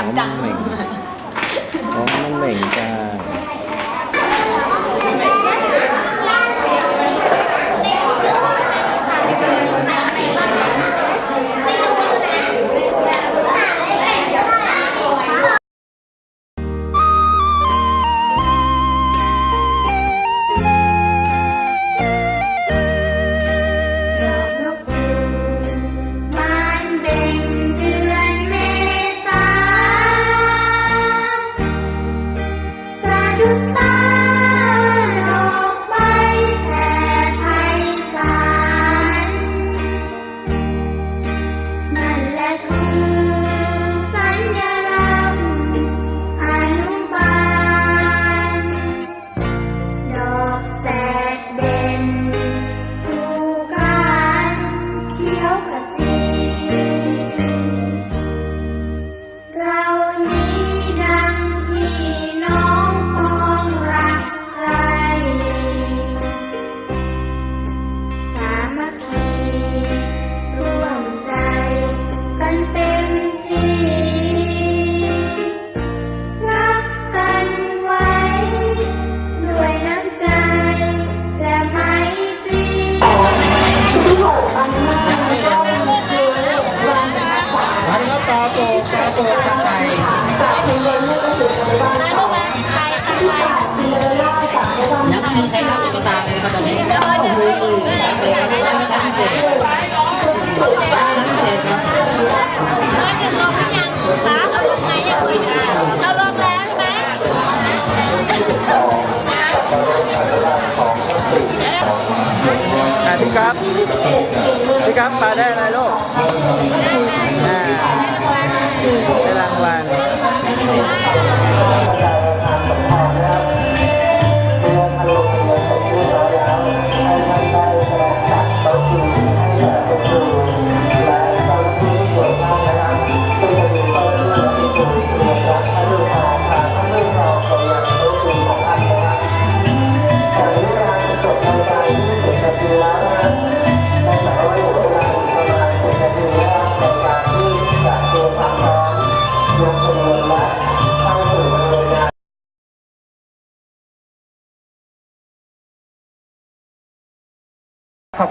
ย้ำจังอ๋อน้องเหม่งจ้า ก็ปลาโป่งปลาโป่งตะไคร้ยังไม่มีใครเข้าตุ๊กตาเลยครับตอนนี้ยังไม่มียังไม่ทำเสร็จยังไม่ทำเสร็จครับอะพี่ครับพี่ครับปลาได้อะไรลูก อ่าได้รางวัล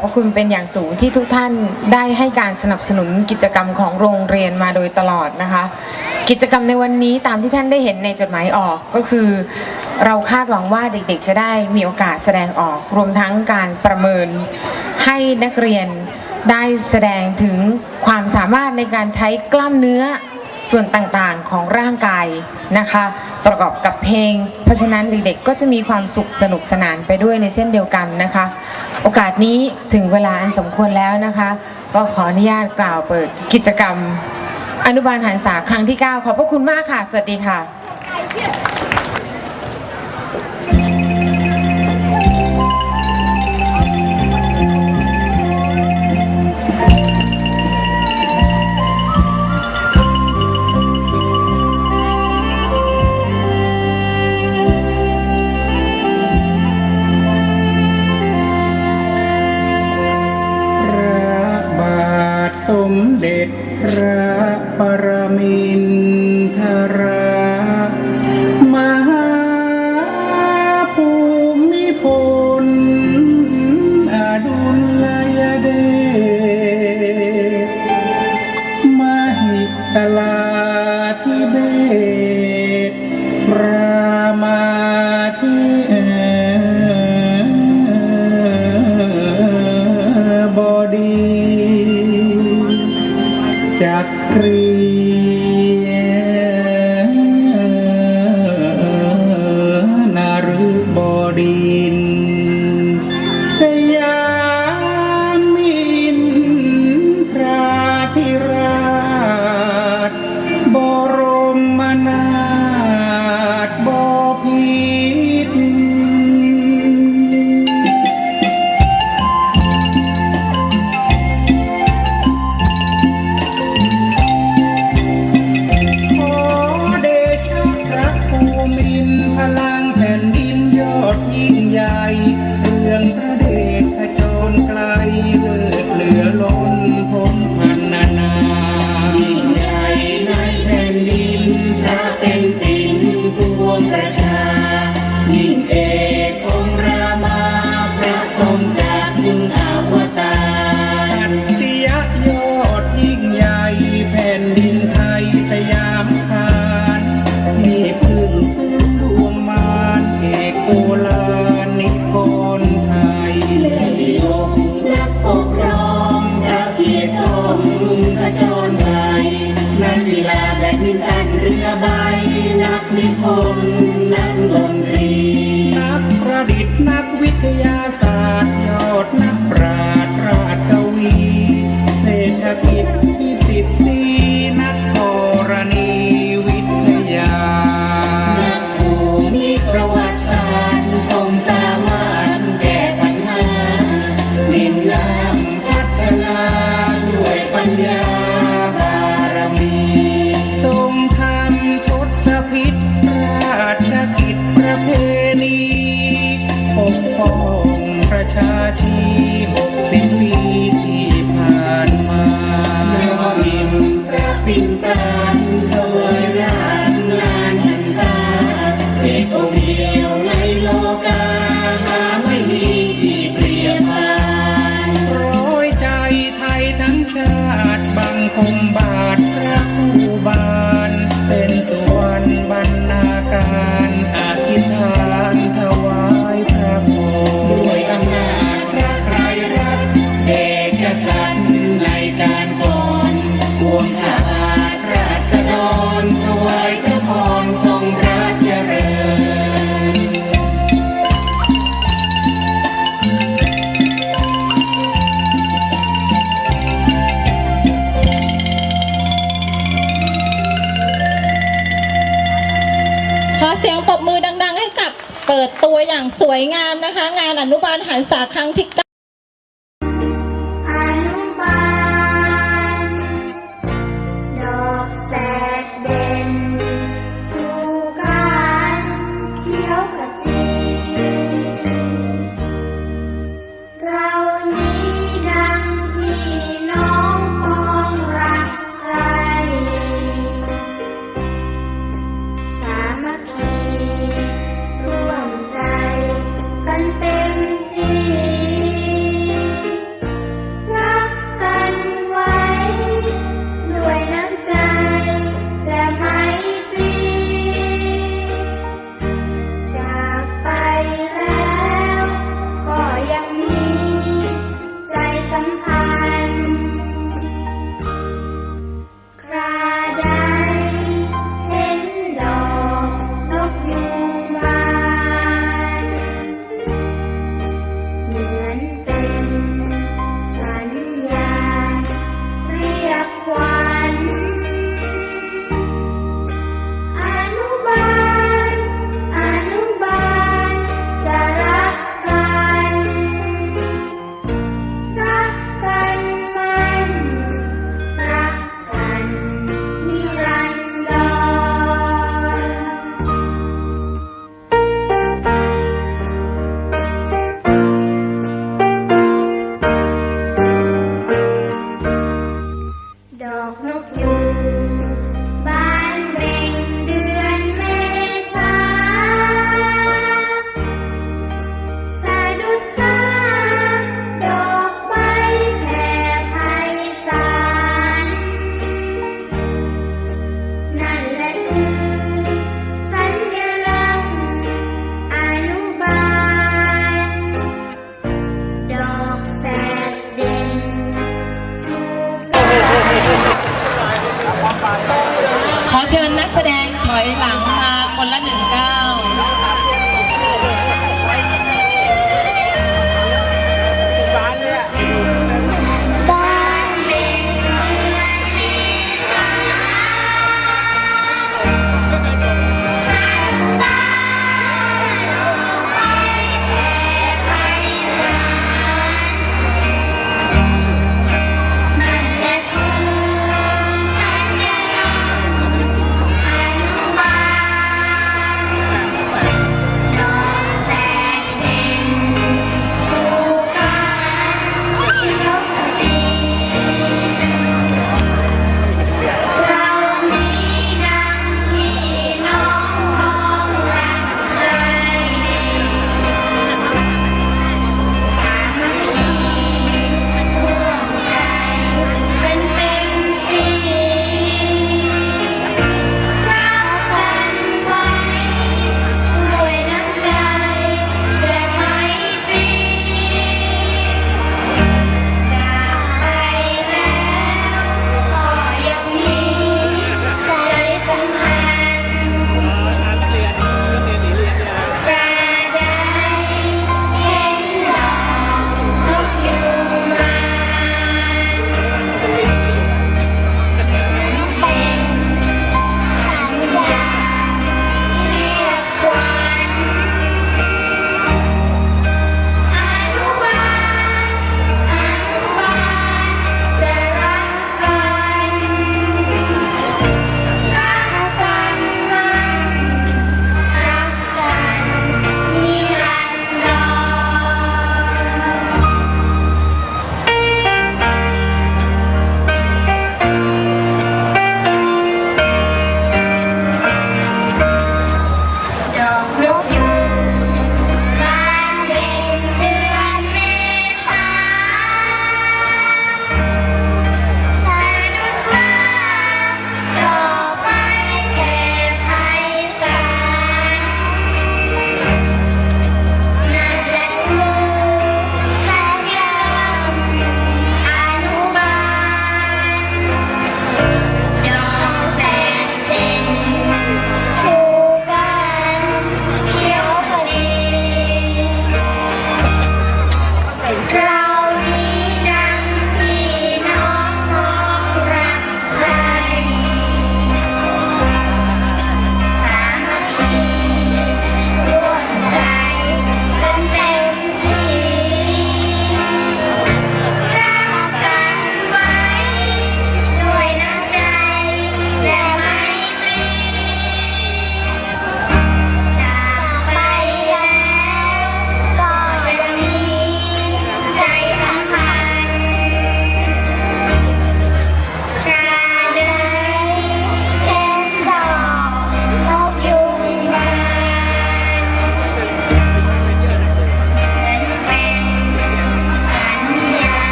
พระคุณเป็นอย่างสูงที่ทุกท่านได้ให้การสนับสนุนกิจกรรมของโรงเรียนมาโดยตลอดนะคะ กิจกรรมในวันนี้ตามที่ท่านได้เห็นในจดหมายออกก็คือ เราคาดหวังว่าเด็กๆ จะได้มีโอกาสแสดงออก รวมทั้งการประเมินให้นักเรียนได้แสดงถึงความสามารถในการใช้กล้ามเนื้อ ส่วนต่างๆของร่างกายนะคะ ประกอบกับเพลง เพราะฉะนั้นเด็กๆก็จะมีความสุขสนุกสนานไปด้วยในเช่นเดียวกันนะคะ โอกาสนี้ถึงเวลาอันสมควรแล้วนะคะ ก็ขออนุญาตกล่าวเปิดกิจกรรม อนุบาลหันษาครั้งที่ 9 ขอบพระคุณมากค่ะ สวัสดีค่ะ สมเด็จพระปรมินทรม จักรี Yeah, you. มินต่งเรือใบ นักนิพนธ์นักดนตรี นักประดิษฐ์นักวิทยาศาสตร์ยอดนัก คมบาดรัก อนุบาลหันสาครั้งที่ก้อนุบาลดอกแส